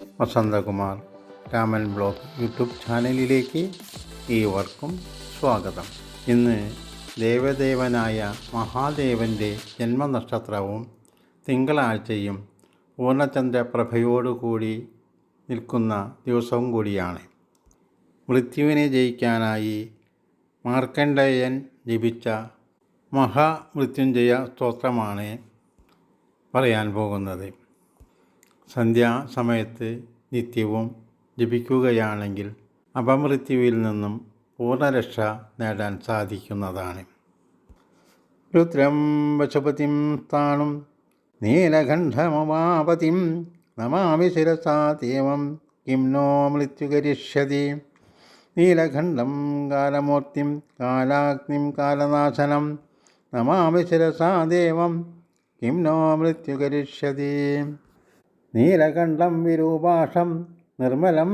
Vasanthakumar Raman blog YouTube ചാനലിലേക്ക് ഏവർക്കും സ്വാഗതം. ഇന്ന് ദേവദേവനായ മഹാദേവന്റെ ജന്മനക്ഷത്രവും തിങ്കളാഴ്ചയും പൂർണചന്ദ്രപ്രഭയോടുകൂടി നിൽക്കുന്ന ദിവസവും കൂടിയാണ്. മൃത്യുവിനെ ജയിക്കാനായി മാർക്കണ്ഡേയൻ ജപിച്ച മഹാമൃത്യുഞ്ജയ സ്തോത്രമാണ് പറയാൻ പോകുന്നത്. സന്ധ്യാസമയത്ത് നിത്യവും ജപിക്കുകയാണെങ്കിൽ അപമൃത്യുവിൽ നിന്നും പൂർണരക്ഷ നേടാൻ സാധിക്കുന്നതാണ്. രുദ്രം വശപതിം സ്ഥാണും നീലകണ്ഠമമാപതിം നമാമി ശിരസാ ദേവം കിം നോ മൃത്യുകരിഷ്യതി. നീലകണ്ഠം കാലമൂർത്തിം കാലാഗ്നിം കാലനാശനം നമാമി ശിരസാ ദേവം കിം നോ മൃത്യുകരിഷ്യതി. നീലകണ്ഠം വിരൂപാഷം നിർമ്മലം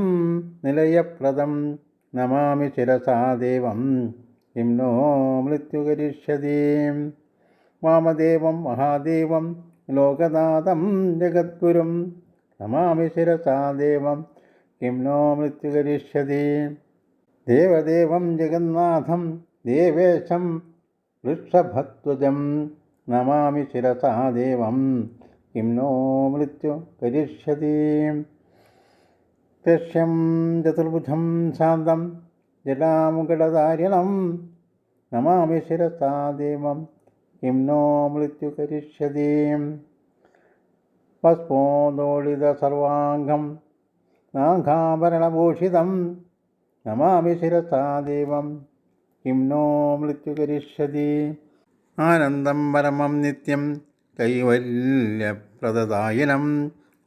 നിലയപ്രദം നമാമി ശിരസാദേവം കിം നോ മൃത്യുകരിഷ്യതി. വാമദേവം മഹാദേവം ലോകനാഥം ജഗദ്ഗുരും. നമാമി ശിരസാദേവം കിം നോ മൃത്യുകരിഷ്യതി. ദേവദേവം ജഗന്നാഥം ദേവേശം വൃക്ഷഭത്വജം നമാമി ശിരസാ ദേവം. കിം നോ മൃത്യു കരിഷ്യതി. ദൃശ്യം ചതുർഭുജം ശാന്തം ജടാമുകടധാരിണം നമാമി ശിരസാദേവം കിം നോ മൃത്യു കരിഷ്യതി. ഭസ്മോദോളിത സർവാംഗം നാഘാഭരണഭൂഷിതം നമാമി ശിരസാദേവം കിം നോ മൃത്യു കരിഷ്യതി. ആനന്ദം പരമം നിത്യം കൈവല്യപ്രദദായിനം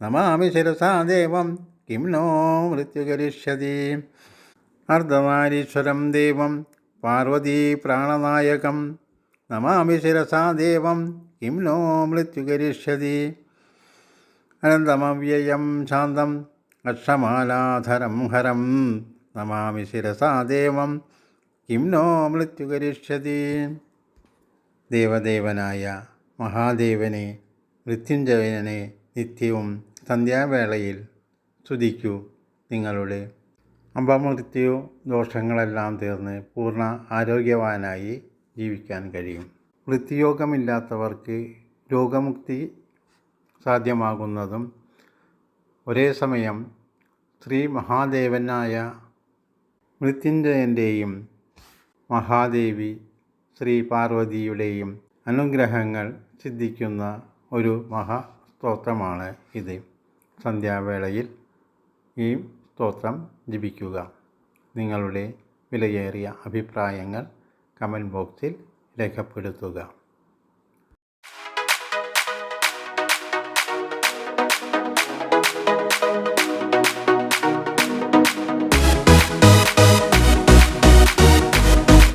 നമാമി ശിരസാ ദേവം കിം നോ മൃത്യുകരിഷ്യതി. അർദ്ധനാരീശ്വരം ദേവം പാർവതീ പ്രാണനായകം നമാമി ശിരസാ ദേവം കിം നോ മൃത്യുകരിഷ്യതി. അനന്തമവ്യയം ശാന്തം അക്ഷമാലാധരം ഹരം നമാമി ശിരസാ ദേവം കിം നോ മൃത്യുകരിഷ്യതി. ദേവദേവനായ മഹാദേവനെ മൃത്യുഞ്ജയനെ നിത്യവും സന്ധ്യാവേളയിൽ സ്തുതിക്കൂ നിങ്ങളുടെ അപമൃത്യു ദോഷങ്ങളെല്ലാം തീർന്ന് പൂർണ ആരോഗ്യവാനായി ജീവിക്കാൻ കഴിയും. വൃത്തിയോഗമില്ലാത്തവർക്ക് രോഗമുക്തി സാധ്യമാകുന്നതും ഒരേ സമയം ശ്രീ മഹാദേവനായ മൃത്യുഞ്ജയന്റെയും മഹാദേവി ശ്രീ പാർവതിയുടെയും അനുഗ്രഹങ്ങൾ സിദ്ധിക്കുന്ന ഒരു മഹാസ്തോത്രമാണ് ഇത്. സന്ധ്യാവേളയിൽ ഈ സ്തോത്രം ജപിക്കുക. നിങ്ങളുടെ വിലയേറിയ അഭിപ്രായങ്ങൾ കമന്റ് ബോക്സിൽ രേഖപ്പെടുത്തുക.